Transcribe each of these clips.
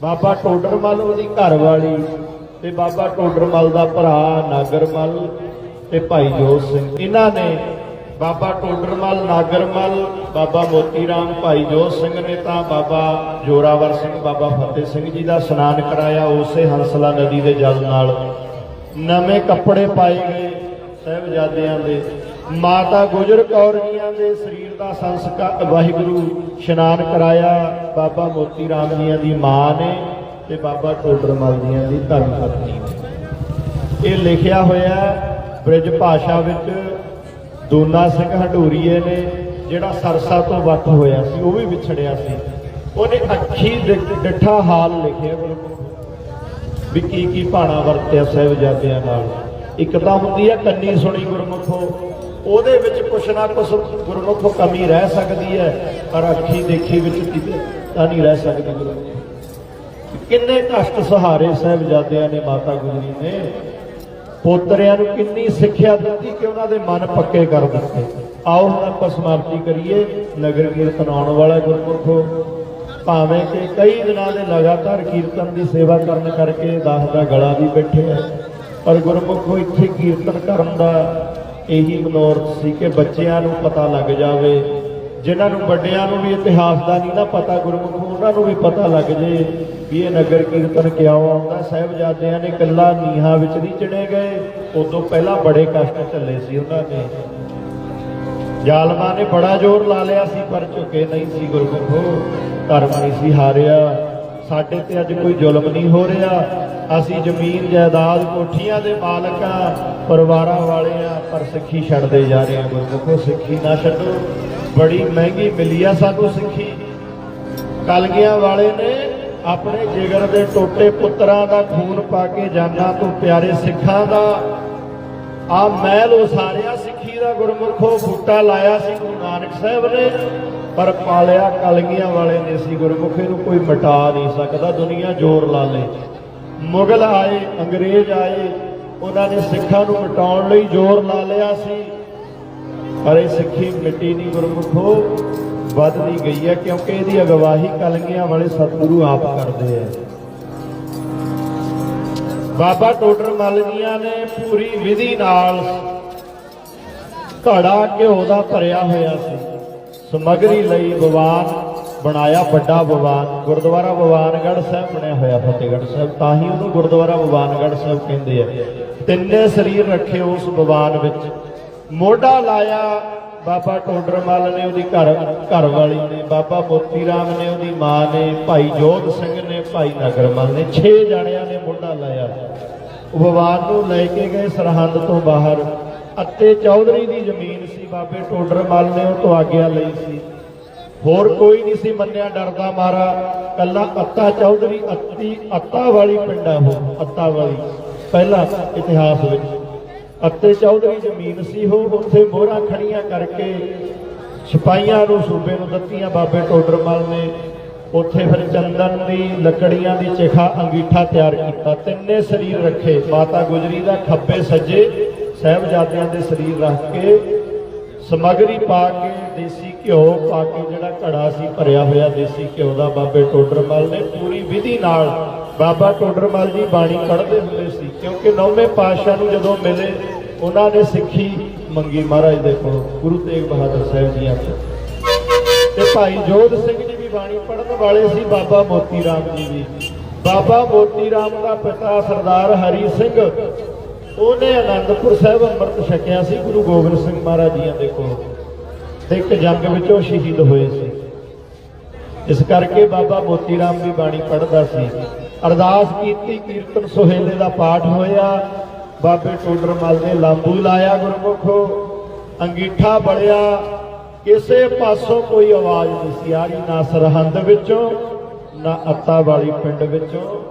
ਬਾਬਾ ਟੋਡਰਮਲ ਉਹਦੀ ਘਰ ਵਾਲੀ ਤੇ ਬਾਬਾ ਟੋਡਰਮਲ ਦਾ ਭਰਾ ਨਾਗਰਮਲ ਤੇ ਭਾਈ ਜੋਤ ਸਿੰਘ। ਇਹਨਾਂ ਨੇ ਬਾਬਾ ਟੋਡਰਮਲ, ਨਾਗਰਮਲ, ਬਾਬਾ ਮੋਤੀ ਰਾਮ ਭਾਈ ਜੋਤ ਸਿੰਘ ਨੇ ਤਾਂ ਬਾਬਾ ਜੋਰਾਵਰ ਸਿੰਘ, ਬਾਬਾ ਫਤਿਹ ਸਿੰਘ ਜੀ ਦਾ ਇਸ਼ਨਾਨ ਕਰਾਇਆ ਉਸੇ ਹੰਸਲਾ ਨਦੀ ਦੇ ਜਲ ਨਾਲ। ਨਵੇਂ ਕੱਪੜੇ ਪਾਏ ਗਏ ਸਹਿਬਜ਼ਾਦਿਆਂ ਦੇ। ਮਾਤਾ ਗੁਜਰ ਕੌਰ ਜੀਆਂ ਦੇ ਸਰੀਰ ਦਾ ਸੰਸਕਾਰ ਵਾਹਿਗੁਰੂ ਇਸ਼ਨਾਨ ਕਰਾਇਆ। ਬਾਬਾ ਮੋਤੀ ਰਾਮ ਜੀਆਂ ਦੀ ਮਾਂ ਨੇ ਤੇ ਬਾਬਾ ਟੋਡਰਮਲ ਜੀਆਂ ਦੀ ਧਰਮ ਪਤਨੀ ਨੇ। ਇਹ ਲਿਖਿਆ ਹੋਇਆ ਬ੍ਰਿਜ ਭਾਸ਼ਾ ਵਿੱਚ ਦੋਨਾ ਸਿੰਘ ਹਡੂਰੀਏ ਨੇ, ਜਿਹੜਾ ਸਰਸਾ ਤੋਂ ਵੱਖ ਹੋਇਆ ਸੀ, ਉਹ ਵੀ ਵਿਛੜਿਆ ਸੀ। ਉਹਨੇ ਅੱਖੀ ਡਿੱਠਾ ਹਾਲ ਲਿਖਿਆ ਗੁਰਮੁਖ ਵੀ ਕੀ ਕੀ ਭਾਣਾ ਵਰਤਿਆ ਸਾਹਿਬਜ਼ਾਦਿਆਂ ਨਾਲ। ਇੱਕ ਤਾਂ ਹੁੰਦੀ ਹੈ, ਕੰਨੀ ਸੁਣੀ ਗੁਰਮੁਖੋ ਉਹਦੇ ਵਿੱਚ ਕੁਛ ਨਾ ਕੁਛ ਗੁਰਮੁਖੋ ਕਮੀ ਰਹਿ ਸਕਦੀ ਹੈ, ਪਰ ਅੱਖੀ ਦੇਖੀ ਵਿੱਚ ਤਾਂ ਨਹੀਂ ਰਹਿ ਸਕਦੀ ਗੁਰੂ ਕਿੰਨੇ ਕਸ਼ਟ ਸਹਾਰੇ ਸਾਹਿਬਜ਼ਾਦਿਆਂ ਨੇ ਮਾਤਾ ਗੁਜਰੀ ਨੇ। ਪੋਤਰਿਆਂ ਨੂੰ ਕਿੰਨੀ ਸਿੱਖਿਆ ਦਿੱਤੀ ਕਿ ਉਹਨਾਂ ਦੇ ਮਨ ਪੱਕੇ ਕਰ ਦਿੱਤੇ। ਆਓ ਆਪਾਂ ਸਮਾਪਤੀ ਕਰੀਏ। ਨਗਰ ਕੀਰਤਨ ਆਉਣ ਵਾਲਾ ਗੁਰਮੁਖੋ। ਭਾਵੇਂ ਕਿ ਕਈ ਦਿਨਾਂ ਦੇ ਲਗਾਤਾਰ ਕੀਰਤਨ ਦੀ ਸੇਵਾ ਕਰਨ ਕਰਕੇ ਦਾਸ ਦਾ ਗਲਾ ਵੀ ਬੈਠਿਆ ਪਰ ਗੁਰਮੁਖੋ ਇੱਥੇ ਕੀਰਤਨ ਕਰਨ ਦਾ ਇਹੀ ਮਨੋਰਥ ਸੀ ਕਿ ਬੱਚਿਆਂ ਨੂੰ ਪਤਾ ਲੱਗ ਜਾਵੇ। ਜਿਨ੍ਹਾਂ ਨੂੰ ਵੱਡਿਆਂ ਨੂੰ ਵੀ ਇਤਿਹਾਸ ਦਾ ਨਹੀਂ ਨਾ ਪਤਾ, ਗੁਰਮੁਖ ਉਹਨਾਂ ਨੂੰ ਵੀ ਪਤਾ ਲੱਗ ਜੇ ਵੀ ਇਹ ਨਗਰ ਕੀਰਤਨ ਕਿਉਂ ਆਉਂਦਾ। ਸਾਹਿਬਜ਼ਾਦਿਆਂ ਨੇ ਕੱਲਾ ਨੀਹਾਂ ਵਿੱਚ ਨਹੀਂ ਚੜੇ ਗਏ। ਉਦੋਂ ਪਹਿਲਾਂ ਬੜੇ ਕਸ਼ਟ ਝੱਲੇ ਸੀ ਉਹਨਾਂ ਨੇ ਜ਼ਾਲਮਾਂ ਨੇ ਬੜਾ ਜ਼ੋਰ ਲਾ ਲਿਆ ਸੀ, ਪਰ ਝੁਕੇ ਨਹੀਂ ਸੀ ਗੁਰਮੁਖੋ। ਧਰਮ ਨਹੀਂ ਸੀ ਹਾਰਿਆ। ਸਾਡੇ ਤੇ ਅੱਜ ਕੋਈ ਜ਼ੁਲਮ ਨਹੀਂ ਹੋ ਰਿਹਾ। ਅਸੀਂ ਜ਼ਮੀਨ ਜਾਇਦਾਦ ਕੋਠੀਆਂ ਦੇ ਮਾਲਕ ਆ ਪਰਿਵਾਰਾਂ ਵਾਲੇ ਆ ਪਰ ਸਿੱਖੀ ਛੱਡਦੇ ਜਾ ਰਹੇ ਆ ਗੁਰਮੁਖੋ, ਸਿੱਖੀ ਨਾ ਛੱਡੋ। ਬੜੀ ਮਹਿੰਗੀ ਮਿਲੀ ਆ ਸਾਨੂੰ ਸਿੱਖੀ। ਕਲਗੀਆਂ ਵਾਲੇ ਨੇ ਆਪਣੇ ਜਿਗਰ ਦੇ ਟੋਟੇ ਪੁੱਤਰਾਂ ਦਾ ਖੂਨ ਪਾ ਕੇ ਜਾਨਾਂ ਤੋਂ ਪਿਆਰੇ ਸਿੱਖਾਂ ਦਾ। ਆ ਮਹਿਲ ਉਸਾਰਿਆ ਸਿੱਖੀ ਦਾ ਗੁਰਮੁਖੋ, ਬੂਟਾ ਲਾਇਆ ਸੀ ਗੁਰੂ ਨਾਨਕ ਸਾਹਿਬ ਨੇ, ਪਰ ਪਾਲਿਆ ਕਲਗੀਆਂ ਵਾਲੇ ਨੇ ਸੀ ਗੁਰਮੁਖੇ ਨੂੰ ਕੋਈ ਮਿਟਾ ਨਹੀਂ ਸਕਦਾ, ਦੁਨੀਆ ਜ਼ੋਰ ਲਾ ਲੇ। ਮੁਗਲ ਆਏ, ਅੰਗਰੇਜ਼ ਆਏ, ਉਹਨਾਂ ਨੇ ਸਿੱਖਾਂ ਨੂੰ ਮਿਟਾਉਣ ਲਈ ਜ਼ੋਰ ਲਾ ਲਿਆ ਸੀ। ਪਰ ਇਹ ਸਿੱਖੀ ਮਿੱਟੀ ਨਹੀਂ ਗੁਰਮੁਖੋ ਵੱਧਦੀ ਗਈ ਹੈ, ਕਿਉਂਕਿ ਇਹਦੀ ਅਗਵਾਹੀ ਕਲਗੀਆਂ ਵਾਲੇ ਸਤਿਗੁਰੂ ਆਪ ਕਰਦੇ ਆ। ਬਾਬਾ ਟੋਡਰ ਮੱਲ ਜੀਆਂ ਨੇ ਪੂਰੀ ਵਿਧੀ ਨਾਲ ਘੜਾ ਘਿਓ ਦਾ ਭਰਿਆ ਹੋਇਆ ਸੀ। ਸਮਗਰੀ ਲਈ ਬਵਾਨ ਬਣਾਇਆ ਵੱਡਾ ਬਵਾਨ ਗੁਰਦੁਆਰਾ ਬਵਾਨਗੜ੍ਹ ਸਾਹਿਬ ਬਣਿਆ ਹੋਇਆ ਫਤਿਹਗੜ੍ਹ ਸਾਹਿਬ। ਤਾਂ ਹੀ ਉਹਨੂੰ ਗੁਰਦੁਆਰਾ ਬਵਾਨਗੜ੍ਹ ਸਾਹਿਬ ਕਹਿੰਦੇ ਆ। ਤਿੰਨੇ ਸਰੀਰ ਰੱਖੇ ਉਸ ਬਵਾਨ ਵਿੱਚ। ਮੋਢਾ ਲਾਇਆ ਬਾਬਾ ਟੋਡਰਮਲ ਨੇ ਉਹਦੀ ਘਰ ਘਰ ਵਾਲੀ ਨੇ, ਬਾਬਾ ਮੋਤੀ ਰਾਮ ਨੇ ਉਹਦੀ ਮਾਂ ਨੇ, ਭਾਈ ਜੋਧ ਸਿੰਘ ਨੇ, ਭਾਈ ਨਗਰਮਲ ਨੇ 6 ਜਣਿਆਂ ਨੇ ਮੋਢਾ ਲਾਇਆ। ਭਗਵਾਨ ਨੂੰ ਲੈ ਕੇ ਗਏ ਸਰਹੰਦ ਤੋਂ ਬਾਹਰ। ਅੱਤੇ ਚੌਧਰੀ ਦੀ ਜ਼ਮੀਨ ਸੀ, ਬਾਬੇ ਟੋਡਰਮਲ ਨੇ ਉਹ ਤੋਂ ਆਗਿਆ ਲਈ ਸੀ। ਹੋਰ ਕੋਈ ਨਹੀਂ ਸੀ ਮੰਨਿਆ ਡਰਦਾ ਮਾਰਾ। ਕੱਲਾ ਅੱਤਾ ਚੌਧਰੀ, ਅੱਤੀ, ਅੱਤਾ ਵਾਲੀ ਪਿੰਡਾ ਉਹ ਅੱਤਾ ਵਾਲੀ। ਪਹਿਲਾ ਇਤਿਹਾਸ ਵਿੱਚ ਅੱਤੇ ਚੌਧਰੀ ਜ਼ਮੀਨ ਸੀ ਉਹ, ਉੱਥੇ ਮੋਹਰਾਂ ਖੜੀਆਂ ਕਰਕੇ ਸਿਪਾਹੀਆਂ ਨੂੰ, ਸੂਬੇ ਨੂੰ ਦਿੱਤੀਆਂ, ਬਾਬੇ ਟੋਡਰਮਲ ਨੇ। ਉੱਥੇ ਫਿਰ ਚੰਦਨ ਦੀ, ਲੱਕੜੀਆਂ ਦੀ ਚਿਖਾ, ਅੰਗੀਠਾ ਤਿਆਰ ਕੀਤਾ। ਤਿੰਨੇ ਸਰੀਰ ਰੱਖੇ। ਮਾਤਾ ਗੁਜਰੀ ਦਾ ਖੱਬੇ ਸੱਜੇ, ਸਹਿਬਜ਼ਾਦਿਆਂ ਦੇ ਸਰੀਰ ਰੱਖ ਕੇ ਸਮਗਰੀ ਪਾ ਕੇ ਦੇਸੀ ਘਿਓ ਪਾ ਕੇ ਜਿਹੜਾ ਘੜਾ ਸੀ ਭਰਿਆ ਹੋਇਆ ਦੇਸੀ ਘਿਓ ਦਾ ਬਾਬੇ ਟੋਡਰਮਲ ਨੇ ਪੂਰੀ ਵਿਧੀ ਨਾਲ ਬਾਬਾ ਟੋਡਰਮਲ ਜੀ ਬਾਣੀ ਕੱਢਦੇ ਹੁੰਦੇ ਸੀ। ਕਿਉਂਕਿ ਨੌਵੇਂ ਪਾਤਸ਼ਾਹ ਨੂੰ ਜਦੋਂ ਮਿਲੇ, ਉਹਨਾਂ ਨੇ ਸਿੱਖੀ ਮੰਗੀ ਮਹਾਰਾਜ ਦੇ ਕੋਲੋਂ, ਗੁਰੂ ਤੇਗ ਬਹਾਦਰ ਸਾਹਿਬ ਜੀਆਂ ਤੋਂ ਤੇ ਭਾਈ ਜੋਧ ਸਿੰਘ ਜੀ ਵੀ ਬਾਣੀ ਪੜ੍ਹਨ ਵਾਲੇ ਸੀ, ਬਾਬਾ ਮੋਤੀ ਰਾਮ ਜੀ ਵੀ। ਬਾਬਾ ਮੋਤੀ ਰਾਮ ਦਾ ਪਿਤਾ ਸਰਦਾਰ ਹਰੀ ਸਿੰਘ ਉਹਨੇ ਅਨੰਦਪੁਰ ਸਾਹਿਬ ਅੰਮ੍ਰਿਤ ਛਕਿਆ ਸੀ, ਗੁਰੂ ਗੋਬਿੰਦ ਸਿੰਘ ਮਹਾਰਾਜ ਜੀਆਂ ਦੇ ਕੋਲ। ਤੇ ਇੱਕ ਜੰਗ ਵਿੱਚ ਉਹ ਸ਼ਹੀਦ ਹੋਏ ਸੀ। ਇਸ ਕਰਕੇ ਬਾਬਾ ਮੋਤੀ ਰਾਮ ਦੀ ਬਾਣੀ ਪੜ੍ਹਦਾ ਸੀ। ਅਰਦਾਸ ਕੀਤੀ, ਕੀਰਤਨ ਸੁਹੇਲੇ ਦਾ ਪਾਠ ਹੋਇਆ। ਬਾਬੇ ਟੋਡਰਮਲ ਨੇ ਲਾਂਬੂ ਲਾਇਆ ਗੁਰਮੁਖੋ। ਅੰਗੀਠਾ ਬੜਿਆ ਕਿਸੇ ਪਾਸੋਂ ਕੋਈ ਆਵਾਜ਼ ਨਹੀਂ ਸੀ ਆ ਰਹੀ, ਨਾ ਸਰਹੰਦ ਵਿੱਚੋਂ, ਨਾ ਅੱਤਾ ਵਾਲੀ ਪਿੰਡ ਵਿੱਚੋਂ।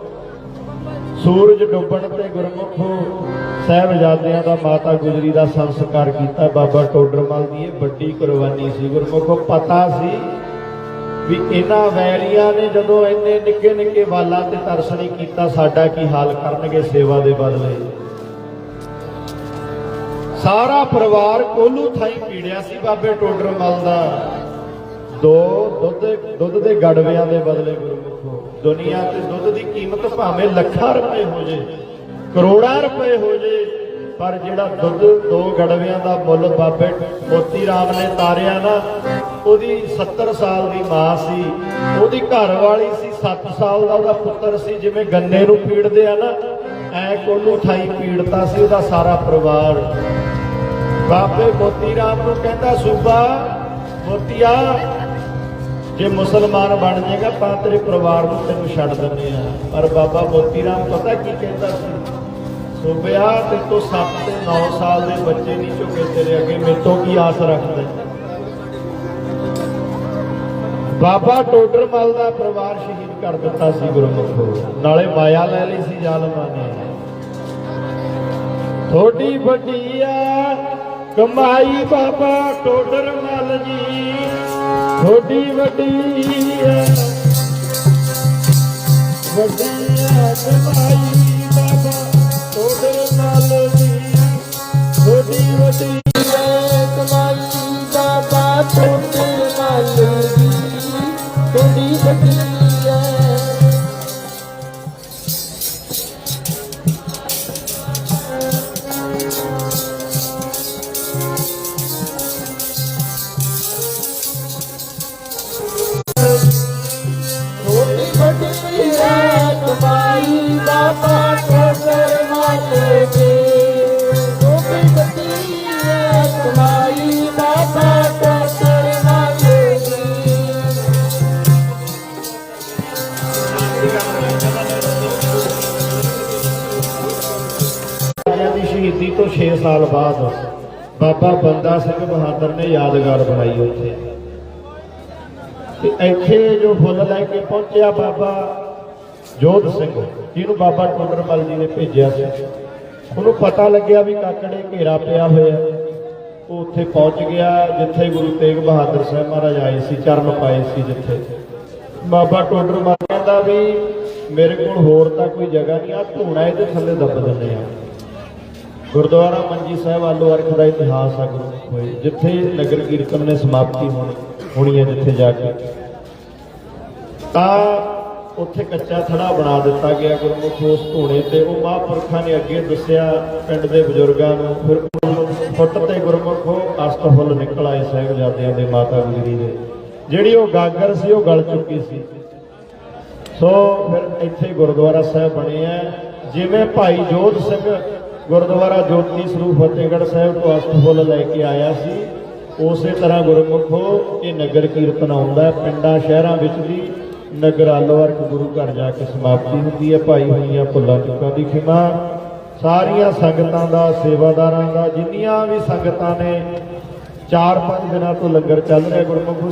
ਸੂਰਜ ਡੁੱਬਣ ਤੇ ਗੁਰਮੁਖੋ ਸਾਹਿਬਜ਼ਾਦਿਆਂ ਦਾ ਮਾਤਾ ਗੁਜਰੀ ਦਾ ਸੰਸਕਾਰ ਕੀਤਾ। ਬਾਬਾ ਟੋਡਰਮਲ ਦੀ ਇਹ ਵੱਡੀ ਕੁਰਬਾਨੀ ਸੀ। ਗੁਰਮੁਖੋ, ਪਤਾ ਸੀ ਵੀ ਇਹਨਾਂ ਵੈਰੀਆਂ ਨੇ ਜਦੋਂ ਇੰਨੇ ਨਿੱਕੇ ਨਿੱਕੇ ਵਾਲਾਂ ਤੇ ਤਰਸ ਨਹੀਂ ਕੀਤਾ, ਸਾਡਾ ਕੀ ਹਾਲ ਕਰਨਗੇ ਸੇਵਾ ਦੇ ਬਦਲੇ? ਸਾਰਾ ਪਰਿਵਾਰ ਕੋਲੂ ਥਾਈ ਪੀੜਿਆ ਸੀ ਬਾਬੇ ਟੋਡਰਮਲ ਦਾ। ਦੋ ਦੁੱਧ ਦੁੱਧ ਦੇ ਗੜਵਿਆਂ ਦੇ ਬਦਲੇ ਗੁਰਮੁਖੋ। ਦੁਨੀਆ ਤੇ ਦੁੱਧ ਦੀ ਕੀਮਤ ਭਾਵੇਂ ਲੱਖਾਂ ਰੁਪਏ ਹੋ ਜੇ, ਕਰੋੜਾਂ ਰੁਪਏ ਹੋ ਜੇ, ਪਰ ਜਿਹੜਾ ਦੁੱਧ ਦੋ ਗੜਵਿਆਂ ਦਾ ਮੁੱਲ ਬਾਬੇ ਮੋਤੀ ਰਾਮ ਨੇ ਤਾਰਿਆ ਨਾ, ਉਹਦੀ 70 ਸਾਲ ਦੀ ਮਾਂ ਸੀ, ਉਹਦੀ ਘਰ ਵਾਲੀ ਸੀ 7 ਸਾਲ ਦਾ ਉਹਦਾ ਪੁੱਤਰ ਸੀ, ਜਿਵੇਂ ਗੰਨੇ ਨੂੰ ਪੀੜਦੇ ਆ ਨਾ, ਐ ਕੋਲੂ ਠਾਈ ਪੀੜਤਾ ਸੀ, ਉਹਦਾ ਸਾਰਾ ਪਰਿਵਾਰ। ਬਾਬੇ ਮੋਤੀ ਰਾਮ ਨੂੰ ਕਹਿੰਦਾ, ਸੂਬਾ, ਮੋਤੀਆ ਜੇ ਮੁਸਲਮਾਨ ਬਣ ਜਾਏਗਾ ਤਾਂ ਤੇਰੇ ਪਰਿਵਾਰ ਨੂੰ ਤੈਨੂੰ ਛੱਡ ਦਿੰਦੇ ਆ। ਪਰ ਬਾਬਾ ਮੋਤੀ ਰਾਮ ਪਤਾ ਕੀ ਕਹਿੰਦਾ ਸੀ? ਸੂਬਿਆ ਤੇ ਤੋਂ 7 ਤੇ 9 ਸਾਲ ਦੇ ਬੱਚੇ ਨਹੀਂ ਝੁਕੇ ਤੇਰੇ ਅੱਗੇ, ਮੇਰੇ ਕੀ ਆਸ ਰੱਖਦੇ? ਬਾਬਾ ਟੋਡਰਮਲ ਦਾ ਪਰਿਵਾਰ ਸ਼ਹੀਦ ਕਰ ਦਿੱਤਾ ਸੀ ਗੁਰਮੁਖੋ। ਨਾਲੇ ਮਾਇਆ ਲੈ ਲਈ ਸੀ ਜ਼ਾਲਮਾਂ ਨੇ। ਥੋੜੀ ਵੱਡੀ ਆ, ਕਮਾਈ ਬਾਬਾ ਟੋਡਰਮਲ ਜੀ। وڏي بابا ڏي وڏي ڪمائي بابا ਸਾਲ ਬਾਅਦ ਬਾਬਾ ਬੰਦਾ ਸਿੰਘ ਬਹਾਦਰ ਨੇ ਯਾਦਗਾਰ ਬਣਾਈ ਉੱਥੇ। ਤੇ ਇੱਥੇ ਜੋ ਫੁੱਲ ਲੈ ਕੇ ਪਹੁੰਚਿਆ ਬਾਬਾ ਜੋਧ ਸਿੰਘ, ਜਿਹਨੂੰ ਬਾਬਾ ਟੋਡਰਮਲ ਜੀ ਨੇ ਭੇਜਿਆ ਸੀ। ਉਹਨੂੰ ਪਤਾ ਲੱਗਿਆ ਵੀ ਕਾਕੜੇ ਘੇਰਾ ਪਿਆ ਹੋਇਆ। ਉਹ ਉੱਥੇ ਪਹੁੰਚ ਗਿਆ, ਜਿੱਥੇ ਗੁਰੂ ਤੇਗ ਬਹਾਦਰ ਸਾਹਿਬ ਮਹਾਰਾਜ ਆਏ ਸੀ, ਚਰਨ ਪਾਏ ਸੀ ਜਿੱਥੇ। ਬਾਬਾ ਟੋਡਰਮਲ ਕਹਿੰਦਾ ਵੀ ਮੇਰੇ ਕੋਲ ਹੋਰ ਤਾਂ ਕੋਈ ਜਗ੍ਹਾ ਨਹੀਂ ਆ ਧੂਣਾ ਇਹਦੇ ਥੱਲੇ ਦੱਬ ਦਿੰਦੇ ਆ। ਗੁਰਦੁਆਰਾ ਮੰਜੀ ਸਾਹਿਬ ਆਲੂ ਅਰਖ ਦਾ ਇਤਿਹਾਸ ਆ ਗੁਰੂ ਹੋਏ, ਜਿੱਥੇ ਨਗਰ ਕੀਰਤਨ ਨੇ ਸਮਾਪਤੀ ਹੋਣੀ ਹੋਣੀ ਹੈ, ਜਿੱਥੇ ਜਾ ਕੇ। ਤਾਂ ਉੱਥੇ ਕੱਚਾ ਥੜਾ ਬਣਾ ਦਿੱਤਾ ਗਿਆ ਗੁਰਮੁਖ ਉਸ ਧੂਣੇ ਤੇ। ਉਹ ਮਹਾਂਪੁਰਖਾਂ ਨੇ ਅੱਗੇ ਦੱਸਿਆ ਪਿੰਡ ਦੇ ਬਜ਼ੁਰਗਾਂ ਨੂੰ, ਫਿਰ ਫੁੱਟ ਤੇ ਗੁਰਮੁਖ ਉਹ ਅਸਤ ਫੁੱਲ ਨਿਕਲ ਆਏ ਸਾਹਿਬਜ਼ਾਦਿਆਂ ਦੇ ਮਾਤਾ ਗੁਜਰੀ ਦੇ। ਜਿਹੜੀ ਉਹ ਗਾਗਰ ਸੀ, ਉਹ ਗਲ ਚੁੱਕੀ ਸੀ। ਸੋ ਫਿਰ ਇੱਥੇ ਗੁਰਦੁਆਰਾ ਸਾਹਿਬ ਬਣੇ ਆ ਜਿਵੇਂ ਭਾਈ ਜੋਧ ਸਿੰਘ ਗੁਰਦੁਆਰਾ ਜੋਤੀ ਸਰੂਪ ਫਤਿਹਗੜ੍ਹ ਸਾਹਿਬ ਤੋਂ ਅਸਤ ਫੁੱਲ ਲੈ ਕੇ ਆਇਆ ਸੀ। ਉਸੇ ਤਰ੍ਹਾਂ ਗੁਰਮੁਖੋ, ਇਹ ਨਗਰ ਕੀਰਤਨ ਆਉਂਦਾ ਪਿੰਡਾਂ, ਸ਼ਹਿਰਾਂ ਵਿੱਚ ਵੀ ਨਗਰ ਆਲੋਵਰਕ ਗੁਰੂ ਘਰ ਜਾ ਕੇ ਸਮਾਪਤੀ ਹੁੰਦੀ ਹੈ। ਭਾਈ ਹੋਈਆਂ ਭੁੱਲਾਂ, ਚੁੱਕਾਂ ਦੀ ਖਿਮਾ। ਸਾਰੀਆਂ ਸੰਗਤਾਂ ਦਾ, ਸੇਵਾਦਾਰਾਂ ਦਾ, ਜਿੰਨੀਆਂ ਵੀ ਸੰਗਤਾਂ ਨੇ 4-5 ਦਿਨਾਂ ਤੋਂ ਲੰਗਰ ਚੱਲ ਰਿਹਾ ਗੁਰਮੁਖੋ